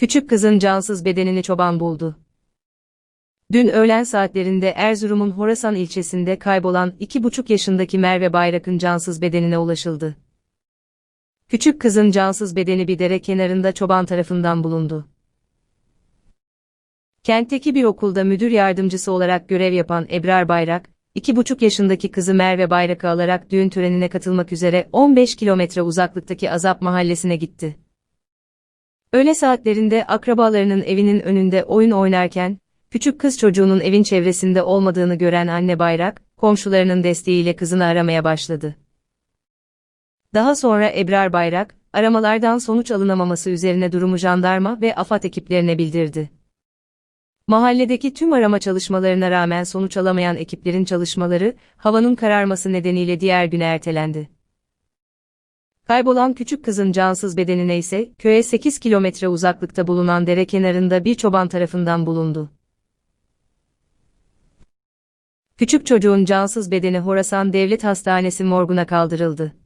Küçük kızın cansız bedenini çoban buldu. Dün öğlen saatlerinde Erzurum'un Horasan ilçesinde kaybolan iki buçuk yaşındaki Merve Bayrak'ın cansız bedenine ulaşıldı. Küçük kızın cansız bedeni bir dere kenarında çoban tarafından bulundu. Kentteki bir okulda müdür yardımcısı olarak görev yapan Ebrar Bayrak, iki buçuk yaşındaki kızı Merve Bayrak'ı alarak düğün törenine katılmak üzere 15 kilometre uzaklıktaki Azap mahallesine gitti. Öğle saatlerinde akrabalarının evinin önünde oyun oynarken, küçük kız çocuğunun evin çevresinde olmadığını gören anne Bayrak, komşularının desteğiyle kızını aramaya başladı. Daha sonra Ebrar Bayrak, aramalardan sonuç alınamaması üzerine durumu jandarma ve AFAD ekiplerine bildirdi. Mahalledeki tüm arama çalışmalarına rağmen sonuç alamayan ekiplerin çalışmaları, havanın kararması nedeniyle diğer güne ertelendi. Kaybolan küçük kızın cansız bedenine ise köye 8 kilometre uzaklıkta bulunan dere kenarında bir çoban tarafından bulundu. Küçük çocuğun cansız bedeni Horasan Devlet Hastanesi morguna kaldırıldı.